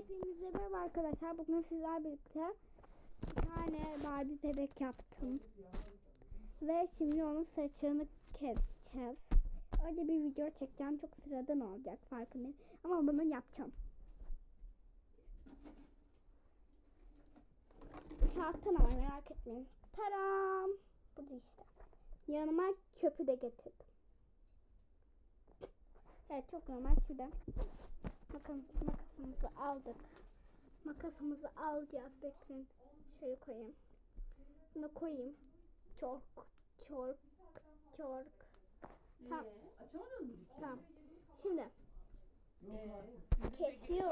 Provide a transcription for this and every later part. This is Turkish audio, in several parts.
Hepinize merhaba arkadaşlar. Bugün sizler birlikte bir tane Barbie bebek yaptım. Ve şimdi onun saçını keseceğiz. Öyle bir video çekeceğim. Çok sıradan olacak farkındayım. Ama bunu yapacağım. Kağıttan ama merak etmeyin. Taram. Bu da işte. Yanıma köpü de getirdim. Evet çok normal. Şimdi makas, makasımızı aldık. Makasımızı alacağız. Bekleyin. Şöyle koyayım. Bunu koyayım. Çork, çork, çork. Tamam. Ee, açamadınız mı? Tamam. Şimdi Ee, bir şey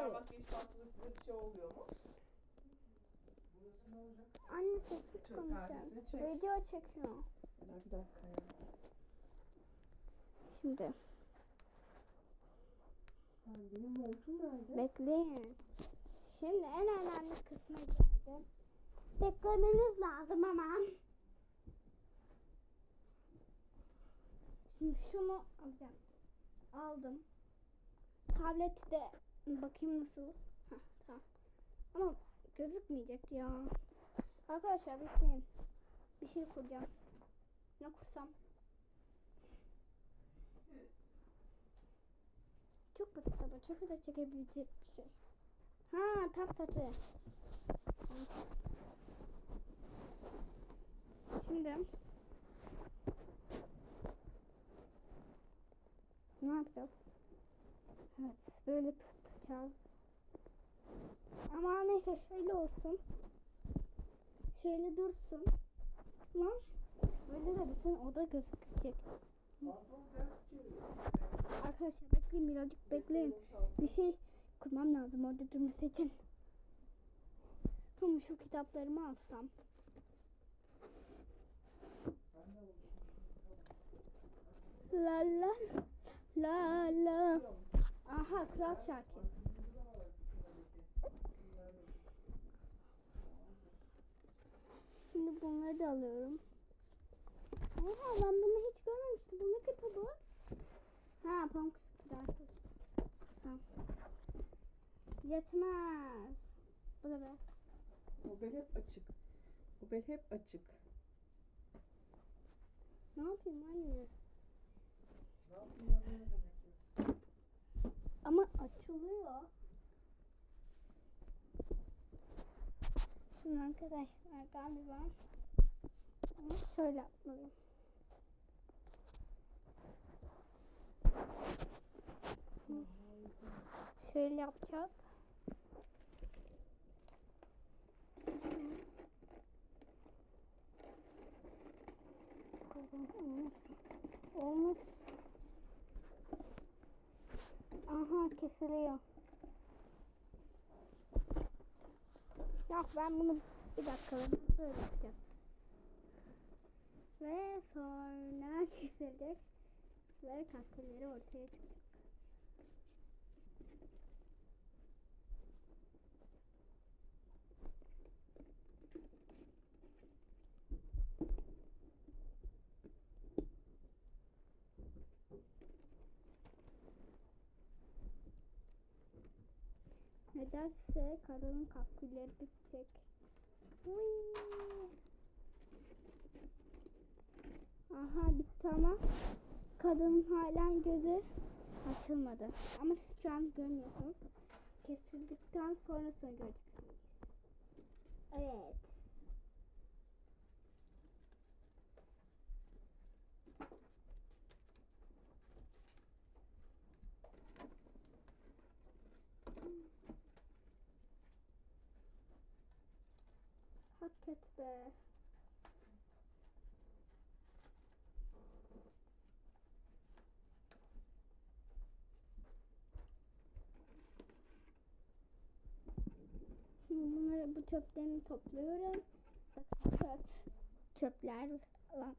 anne sessiz çek. Video çekiyor. Bir dakika ya. Şimdi Benim montum nerede? bekleyin. Şimdi en önemli kısma geldim. Beklemeniz lazım ama. Şimdi şunu alacağım. Aldım. Tableti de bakayım nasıl. Heh, tamam. Ama gözükmeyecek ya. Arkadaşlar bekleyin. Bir şey kuracağım. Ne kursam? Çok basit ama çok da çekebilecek bir şey. Ha tap tatı. Şimdi ne yapacağız? Evet böyle tutacağız. Ama neyse şöyle olsun. Şöyle dursun. Lan böyle de bütün oda gözükecek. Arkadaşlar bekleyin birazcık bekleyin. Bir şey kurmam lazım orada durması için. Ama şu kitaplarımı alsam. La la la la. Aha Kral Şakir. Şimdi bunları da alıyorum. Oha ben bunu hiç görmemiştim. Bu ne kitabı? Ha Pamuk Süpürge. Tamam. Yetmez. Bu da be. O bel hep açık. O bel hep açık. Ne yapayım anne? Ama açılıyor. Şimdi arkadaşlar galiba şöyle yapmalıyım. Şöyle yapacağız. Olmuş. Aha kesiliyor. Yok ben bunu bir dakika böyle yapacağız. Ve sonra kesilecek ve kakülleri ortaya çıkacak. Nedense kadının kakülleri bitecek. Uy. Aha bitti ama kadının halen gözü açılmadı. Ama siz şu an görmüyorsunuz. Kesildikten sonrasını göreceksiniz. Evet. Hak et be. Şimdi bunları bu çöplerini topluyorum. Çöp, çöpler lan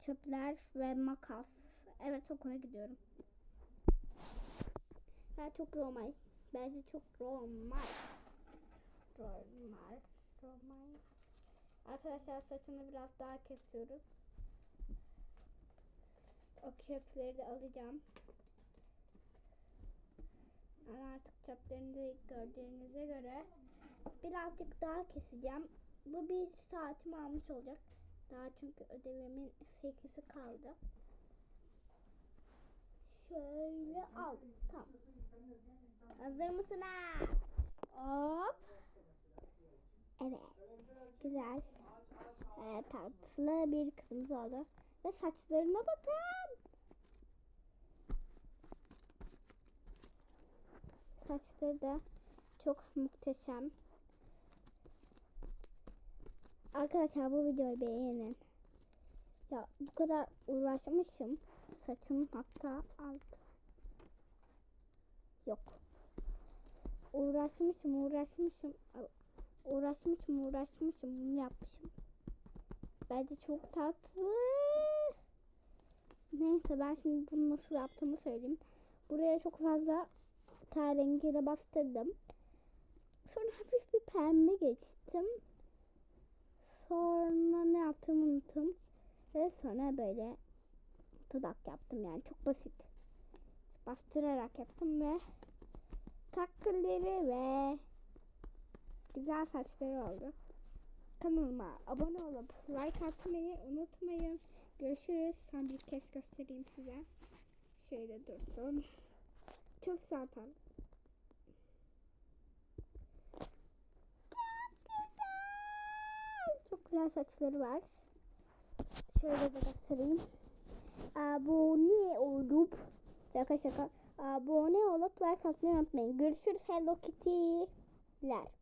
çöpler ve makas. Evet okula gidiyorum. Ben çok normal. Bence çok normal. Normal. Normal. Arkadaşlar saçını biraz daha kesiyoruz. O çöpleri de alacağım. Yani artık çöplerinizi gördüğünüze göre birazcık daha keseceğim. Bu bir saatimi almış olacak. Daha çünkü ödevimin 8'i kaldı. Şöyle al. Tamam. Hazır mısınız? Hop. Evet. Güzel. Ee, tatlı bir kızımız oldu. Ve saçlarına bakın. Saçları da çok muhteşem. Arkadaşlar bu videoyu beğenin. Ya bu kadar uğraşmışım. Saçım hatta altı. Yok. Uğraşmışım, uğraşmışım. Uğraşmışım, uğraşmışım. Bunu yapmışım. Bence çok tatlı. Neyse ben şimdi bunu nasıl yaptığımı söyleyeyim. Buraya çok fazla ten rengiyle bastırdım. Sonra hafif bir pembe geçtim. Sonra ne yaptığımı unuttum. Ve sonra böyle dudak yaptım yani çok basit. Bastırarak yaptım ve takılları ve güzel saçları oldu. Kanalıma abone olup like atmayı unutmayın. Görüşürüz. Son bir kez göstereyim size. Şöyle dursun. Çok zaten. Çok güzel. Saçları var. Şöyle de göstereyim. Abone olup şaka şaka abone olup like atmayı unutmayın. Görüşürüz Hello Kitty'ler.